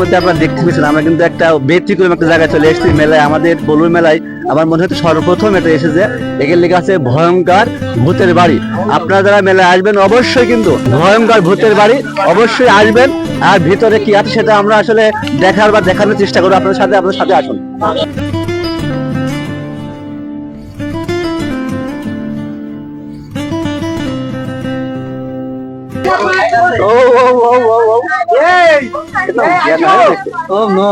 মধ্যে আপনারা দেখতে পেয়েছেন, আমরা কিন্তু একটা ব্যতিক্রম একটা জায়গায় চলে এসেছি, মেলায়, আমাদের বলুর মেলায়। আমার মনে হচ্ছে সর্বপ্রথম এটা এসেছে, এখানে লেখা আছে ভয়ঙ্কর ভূতের বাড়ি। আপনারা যারা মেলায় আসবেন, অবশ্যই কিন্তু ভয়ঙ্কর ভূতের বাড়ি, অবশ্যই আসবেন। আর ভিতরে কি আছে সেটা আমরা আসলে দেখার বা দেখানোর চেষ্টা করব। আপনাদের সাথে আপনাদের সাথে আসুন। ও ও ও ও ও এই ও নো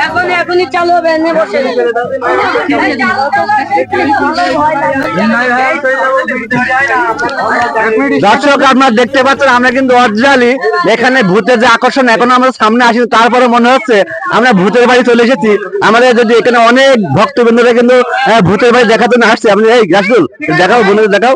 এখনই এখনই চালু হবে এনে বসে দর্শক আপনারা দেখতে পাচ্ছেন আমরা কিন্তু অরিজিনালি এখানে ভূতের যে আকর্ষণ এখনও আমরা সামনে আসিনি তারপরে মনে হচ্ছে আমরা ভূতের বাড়ি চলে এসেছি আমাদের যদি এখানে অনেক ভক্তবৃন্দরা কিন্তু আহ, ভূতের বাড়ি দেখার জন্য আসছে আপনি এই রাসুল দেখাও বন্ধুদের দেখাও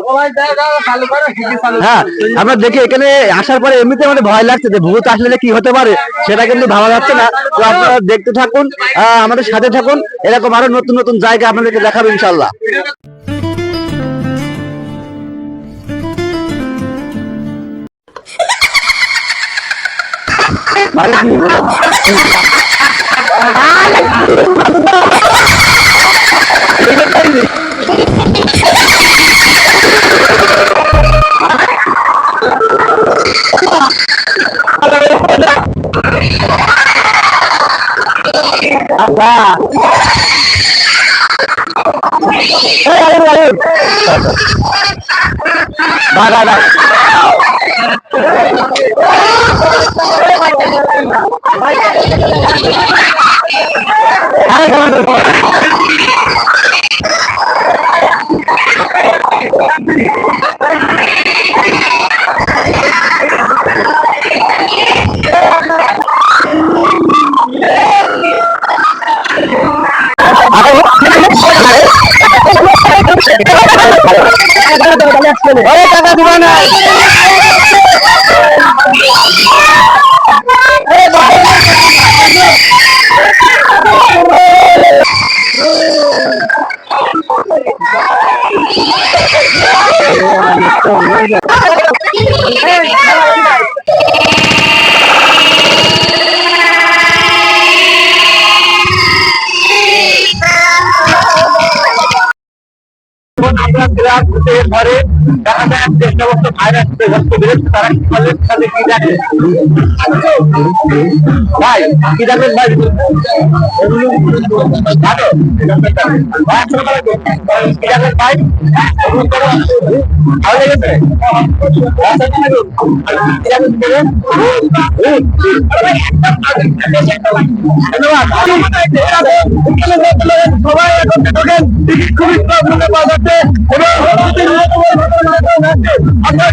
হ্যাঁ আমরা দেখি এখানে আসার পরে এমনিতে আমাদের ভয় লাগছে যে ভূত আসলে কি হতে পারে সেটা কিন্তু ভাবা যাচ্ছে না। তো আপনারা দেখতে থাকুন আহ, আমাদের সাথে থাকুন এরকম আরও নতুন নতুন জায়গা আপনাদেরকে দেখাবো ইনশাল্লাহ বাই বাই ওরে টাকা দিবা না আমরা ঘরে দেখা যায় যে সমস্ত ভাইরাস তারা কি বলে তাদের কি দেখে ভাই, কি দেখেন ভাই? ধন্যবাদ। সবাই এখন ঢোকেন। টিকিট খুবই প্রবলেমে পাওয়া যাচ্ছে। এবং আপনারা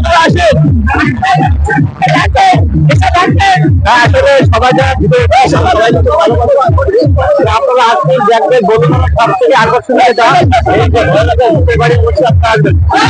হ্যাঁ, সবাই যারা আসবেন দেখবেন সব থেকে আকর্ষণীয় এটা এই যে বাড়ির পারি